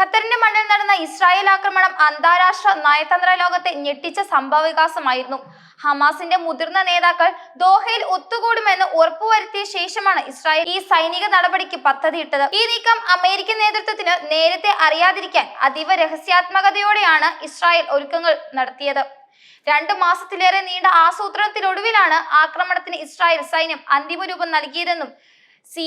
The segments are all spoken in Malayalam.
ഖത്തറിന്റെ മണ്ണിൽ നടന്ന ഇസ്രായേൽ ആക്രമണം അന്താരാഷ്ട്ര നയതന്ത്ര ലോകത്തെ ഞെട്ടിച്ച സംഭവവികാസമായിരുന്നു. ഹമാസിന്റെ മുതിർന്ന നേതാക്കൾ ദോഹയിൽ ഒത്തുകൂടുമെന്ന് ഉറപ്പുവരുത്തിയ ശേഷമാണ് ഇസ്രായേൽ ഈ സൈനിക നടപടിക്ക് പദ്ധതിയിട്ടത്. ഈ നീക്കം അമേരിക്കൻ നേതൃത്വത്തിന് നേരത്തെ അറിയാതിരിക്കാൻ അതീവ രഹസ്യാത്മകതയോടെയാണ് ഇസ്രായേൽ ഒരുക്കങ്ങൾ നടത്തിയത്. രണ്ടു മാസത്തിലേറെ നീണ്ട ആസൂത്രണത്തിനൊടുവിലാണ് ആക്രമണത്തിന് ഇസ്രായേൽ സൈന്യം അന്തിമ രൂപം നൽകിയതെന്നും സി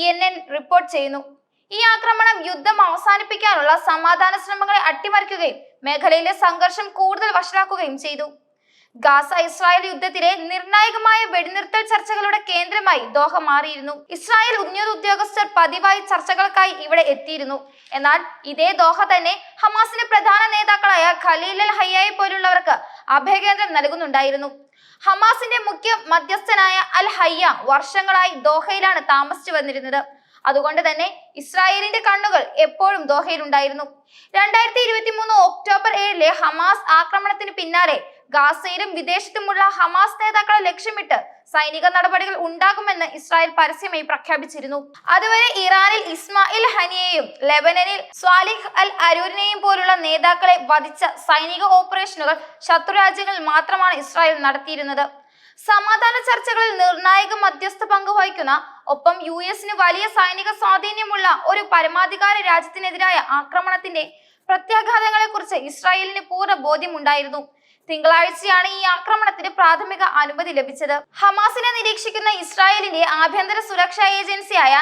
റിപ്പോർട്ട് ചെയ്യുന്നു. ഈ ആക്രമണം യുദ്ധം അവസാനിപ്പിക്കാനുള്ള സമാധാന ശ്രമങ്ങളെ അട്ടിമറിക്കുകയും മേഖലയിലെ സംഘർഷം കൂടുതൽ വഷളാക്കുകയും ചെയ്തു. ഗാസ ഇസ്രായേൽ യുദ്ധത്തിലെ നിർണായകമായ വെടിനിർത്തൽ ചർച്ചകളുടെ കേന്ദ്രമായി ദോഹ മാറിയിരുന്നു. ഇസ്രായേൽ ഉന്നത ഉദ്യോഗസ്ഥർ പതിവായി ചർച്ചകൾക്കായി ഇവിടെ എത്തിയിരുന്നു. എന്നാൽ ഇതേ ദോഹ തന്നെ ഹമാസിന്റെ പ്രധാന നേതാക്കളായ ഖലീൽ അൽ ഹയ്യായെ പോലുള്ളവർക്ക് അഭയകേന്ദ്രം നൽകുന്നുണ്ടായിരുന്നു. ഹമാസിന്റെ മുഖ്യ മധ്യസ്ഥനായ അൽ ഹയ്യ വർഷങ്ങളായി ദോഹയിലാണ് താമസിച്ചു വന്നിരുന്നത്. അതുകൊണ്ട് തന്നെ ഇസ്രായേലിന്റെ കണ്ണുകൾ എപ്പോഴും ദോഹയിലുണ്ടായിരുന്നു. രണ്ടായിരത്തി ഇരുപത്തി മൂന്ന് ഒക്ടോബർ ഏഴിലെ ഹമാസ് ആക്രമണത്തിന് പിന്നാലെ ഗാസയിലും വിദേശത്തുമുള്ള ഹമാസ് നേതാക്കളെ ലക്ഷ്യമിട്ട് സൈനിക നടപടികൾ ഉണ്ടാകുമെന്ന് ഇസ്രായേൽ പരസ്യമായി പ്രഖ്യാപിച്ചിരുന്നു. അതുവരെ ഇറാനിൽ ഇസ്മായിൽ ഹനിയെയും ലെബനനിൽ സ്വാലിഹ് അൽ അരൂരിനെയും പോലുള്ള നേതാക്കളെ വധിച്ച സൈനിക ഓപ്പറേഷനുകൾ ശത്രുരാജ്യങ്ങളിൽ മാത്രമാണ് ഇസ്രായേൽ നടത്തിയിരുന്നത്. സമാധാന ചർച്ചകളിൽ നിർണായക മധ്യസ്ഥ പങ്ക് വഹിക്കുന്ന ഒപ്പം യു എസിന് വലിയ സൈനിക സ്വാധീനമുള്ള ഒരു പരമാധികാര രാജ്യത്തിനെതിരായ ആക്രമണത്തിന്റെ പ്രത്യാഘാതങ്ങളെ കുറിച്ച് ഇസ്രായേലിന് പൂർണ ബോധ്യമുണ്ടായിരുന്നു. തിങ്കളാഴ്ചയാണ് ഈ ആക്രമണത്തിന് പ്രാഥമിക അനുമതി ലഭിച്ചത്. ഹമാസിനെ നിരീക്ഷിക്കുന്ന ഇസ്രായേലിന്റെ ആഭ്യന്തര സുരക്ഷാ ഏജൻസിയായ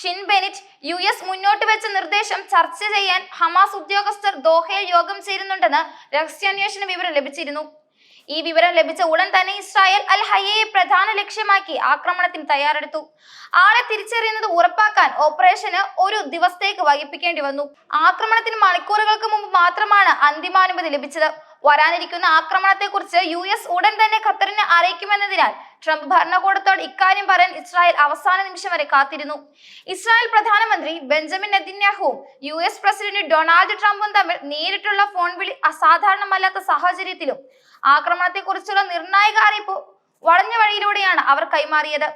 ഷിൻ ബെനിറ്റ് യു എസ് മുന്നോട്ട് വെച്ച നിർദ്ദേശം ചർച്ച ചെയ്യാൻ ഹമാസ് ഉദ്യോഗസ്ഥർ ദോഹയിൽ യോഗം ചേരുന്നുണ്ടെന്ന് രഹസ്യാന്വേഷണ വിവരം ലഭിച്ചിരുന്നു. ഈ വിവരം ലഭിച്ച ഉടൻ തന്നെ ഇസ്രായേൽ അൽ ഹയ്യയെ പ്രധാന ലക്ഷ്യമാക്കി ആക്രമണത്തിന് തയ്യാറെടുത്തു. ആളെ തിരിച്ചറിയുന്നത് ഉറപ്പാക്കാൻ ഓപ്പറേഷന് ഒരു ദിവസത്തേക്ക് വൈകിപ്പിക്കേണ്ടി വന്നു. ആക്രമണത്തിന് മണിക്കൂറുകൾക്ക് മുമ്പ് മാത്രമാണ് അന്തിമാനുമതി ലഭിച്ചത്. വരാനിരിക്കുന്ന ആക്രമണത്തെക്കുറിച്ച് യു എസ് ഉടൻ തന്നെ ഖത്തറിനെ അറിയിക്കുമെന്നതിനാൽ ട്രംപ് ഭരണകൂടത്തോട് ഇക്കാര്യം പറയാൻ ഇസ്രായേൽ അവസാന നിമിഷം വരെ കാത്തിരുന്നു. ഇസ്രായേൽ പ്രധാനമന്ത്രി ബെഞ്ചമിൻ നെതിന്യാഹുവും യു എസ് പ്രസിഡന്റ് ഡൊണാൾഡ് ട്രംപും തമ്മിൽ നേരിട്ടുള്ള ഫോൺ വിളി അസാധാരണമല്ലാത്ത സാഹചര്യത്തിലും ആക്രമണത്തെക്കുറിച്ചുള്ള നിർണായക അറിയിപ്പ് വളഞ്ഞ വഴിയിലൂടെയാണ് അവർ കൈമാറിയത്.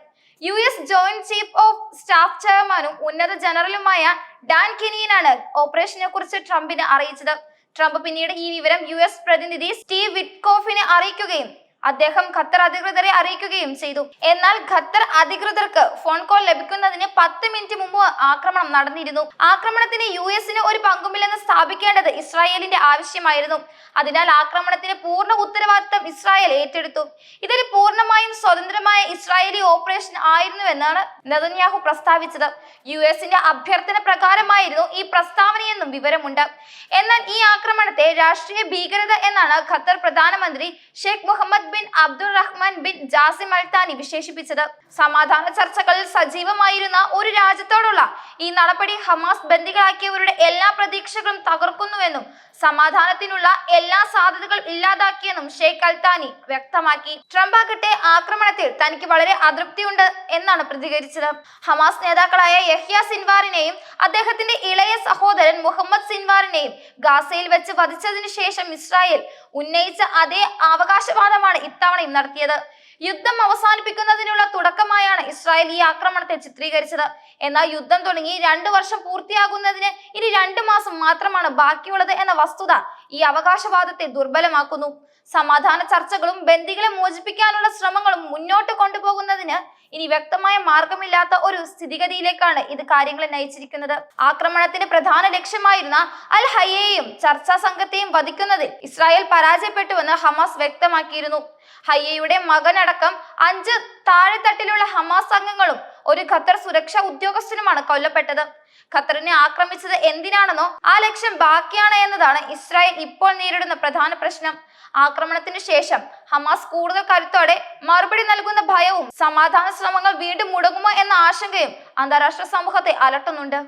U S joint chief of staff ചെയർമാനും ഉന്നത ജനറലുമായ ഡാൻ കെനിയനാണ് ഓപ്പറേഷനെ കുറിച്ച് ട്രംപിനെ അറിയിച്ചത്. ട്രംപ് പിന്നീട് ഈ വിവരം യു എസ് പ്രതിനിധി സ്റ്റീവ് വിറ്റ്കോഫിനെ അറിയിക്കുകയും അദ്ദേഹം ഖത്തർ അധികൃതരെ അറിയിക്കുകയും ചെയ്തു. എന്നാൽ ഖത്തർ അധികൃതർക്ക് ഫോൺ കോൾ ലഭിക്കുന്നതിന് പത്ത് മിനിറ്റ് മുമ്പ് ആക്രമണം നടന്നിരുന്നു. ആക്രമണത്തിന് യു എസിന് ഒരു പങ്കുമില്ലെന്ന് സ്ഥാപിക്കേണ്ടത് ഇസ്രായേലിന്റെ ആവശ്യമായിരുന്നു. അതിനാൽ ആക്രമണത്തിന് പൂർണ ഉത്തരവാദിത്തം ഇസ്രായേൽ ഏറ്റെടുത്തു. ഇതൊരു പൂർണമായും സ്വതന്ത്രമായ ഇസ്രായേലി ഓപ്പറേഷൻ ആയിരുന്നുവെന്നാണ് നെതന്യാഹു പ്രസ്താവിച്ചത്. യു എസിന്റെ അഭ്യർത്ഥന പ്രകാരമായിരുന്നു ഈ പ്രസ്താവനയെന്നും വിവരമുണ്ട്. എന്നാൽ ഈ ആക്രമണത്തെ രാഷ്ട്രീയ ഭീകരത എന്നാണ് ഖത്തർ പ്രധാനമന്ത്രി Sheikh Mohammed bin Abdul Rahman bin Jassim Al Thani വിശേഷിപ്പിച്ചത്. സമാധാന ചർച്ചകളിൽ സജീവമായിരുന്ന ഒരു രാജ്യത്തോടുള്ള ഈ നടപടി ഹമാസ് ബന്ദികളാക്കിയവരുടെ എല്ലാ പ്രതീക്ഷകളും തകർക്കുന്നുവെന്നും സമാധാനത്തിനുള്ള എല്ലാ സാധ്യതകളും ഇല്ലാതാക്കിയെന്നും ഷെയ്ഖ് അൽത്താനി വ്യക്തമാക്കി. ട്രംപ് ആകട്ടെ ആക്രമണത്തിൽ തനിക്ക് വളരെ അതൃപ്തിയുണ്ട് എന്നാണ് പ്രതികരിച്ചത്. ഹമാസ് നേതാക്കളായ യഹ്യ സിൻവാറിനെയും അദ്ദേഹത്തിന്റെ ഇളയ സഹോദരൻ മുഹമ്മദ് സിൻവാറിനെയും ഗാസയിൽ വെച്ച് വധിച്ചതിനു ശേഷം ഇസ്രായേൽ ഉന്നയിച്ച അതേ അവകാശവാദമാണ് ഇത്തവണയും നടത്തിയത്. യുദ്ധം അവസാനിപ്പിക്കുന്നതിനുള്ള തുടക്കമായാണ് ഇസ്രായേൽ ഈ ആക്രമണത്തെ ചിത്രീകരിച്ചത്. എന്നാൽ യുദ്ധം തുടങ്ങി രണ്ടു വർഷം പൂർത്തിയാകുന്നതിന് ഇനി രണ്ടു മാസം മാത്രമാണ് ബാക്കിയുള്ളത് എന്ന വസ്തുത ഈ അവകാശവാദത്തെ ദുർബലമാക്കുന്നു. സമാധാന ചർച്ചകളും ബന്ദികളെ മോചിപ്പിക്കാനുള്ള ശ്രമങ്ങളും മുന്നോട്ട് കൊണ്ടുപോകുന്നതിന് ഇനി വ്യക്തമായ മാർഗമില്ലാത്ത ഒരു സ്ഥിതിഗതിയിലേക്കാണ് ഇത് കാര്യങ്ങളെ നയിച്ചിരിക്കുന്നത്. ആക്രമണത്തിന്റെ പ്രധാന ലക്ഷ്യമായിരുന്ന അൽ ഹയ്യയെയും ചർച്ചാ സംഘത്തെയും വധിക്കുന്നതിൽ ഇസ്രായേൽ പരാജയപ്പെട്ടുവെന്ന് ഹമാസ് വ്യക്തമാക്കിയിരുന്നു. ഹയ്യയുടെ മകനടക്കം അഞ്ച് താഴെത്തട്ടിലുള്ള ഹമാസ് അംഗങ്ങളും ഒരു ഖത്തർ സുരക്ഷാ ഉദ്യോഗസ്ഥനുമാണ് കൊല്ലപ്പെട്ടത്. ഖത്തറിനെ ആക്രമിച്ചത് എന്തിനാണെന്നോ ആ ലക്ഷ്യം ബാക്കിയാണ് എന്നതാണ് ഇസ്രായേൽ ഇപ്പോൾ നേരിടുന്ന പ്രധാന പ്രശ്നം. ആക്രമണത്തിന് ശേഷം ഹമാസ് കൂടുതൽ കരുത്തോടെ മറുപടി നൽകുന്ന ഭയവും സമാധാന ശ്രമങ്ങൾ വീണ്ടും മുടങ്ങുമോ എന്ന ആശങ്കയും അന്താരാഷ്ട്ര സമൂഹത്തെ അലട്ടുന്നുണ്ട്.